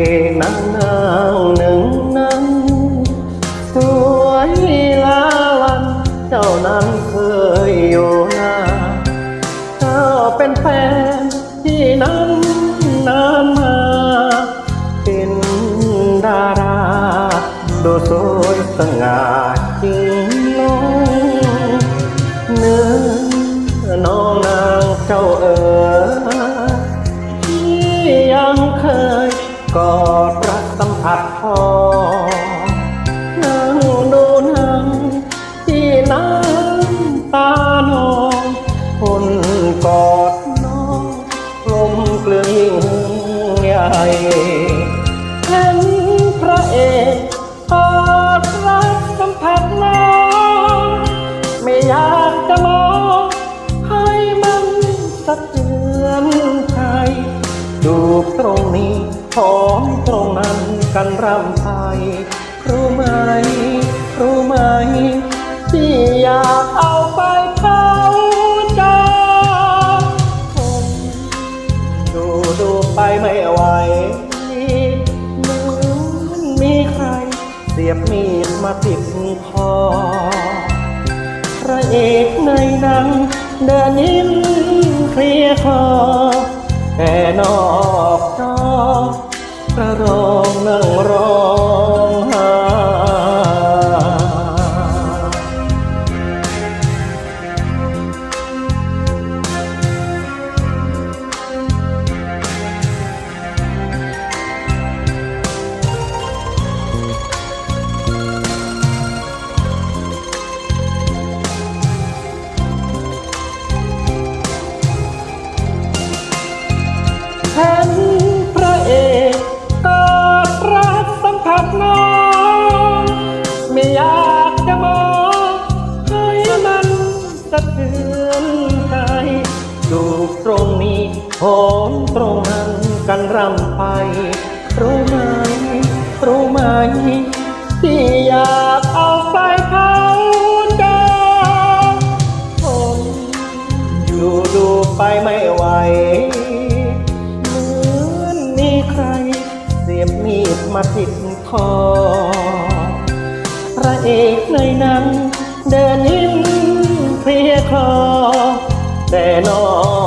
งนางนาวหนึ่งนั้น สวยลาวัน เจ้านั้นเคยอยู่นาเจ้าเป็นแฟนที่นั้นนานมาเป็นดาราดูสวยสง่าจริงลงเนื้อน้องนางเจ้าเอ๋ พ ดูตรงนี้ของตรงนั้นกันรำไปรู้ไหม รู้ไหมที่อยากเอาไปเผาใจผมดูดูไปไม่ไหวเหมือนมีใคร เสียบมีดมาติดคอพระเอกในหนังเดินยิ้มเคลียคอ แต่นอกจอกระรองนั่งร้อง เห็นพระเอกกอดรักสัมผัสน้องไม่อยากจะมองให้มันสะเทือนใจดูตรงนี้โหนตรงนั้นกันรำไป รู้ไหม รู้ไหม ที่อยากเอาไปเผาดาวผมอยู่ดูไปไม่ไหว มาติดคอพระเอกในนั้น เดินยิ้มเพลียคลอแต่นอง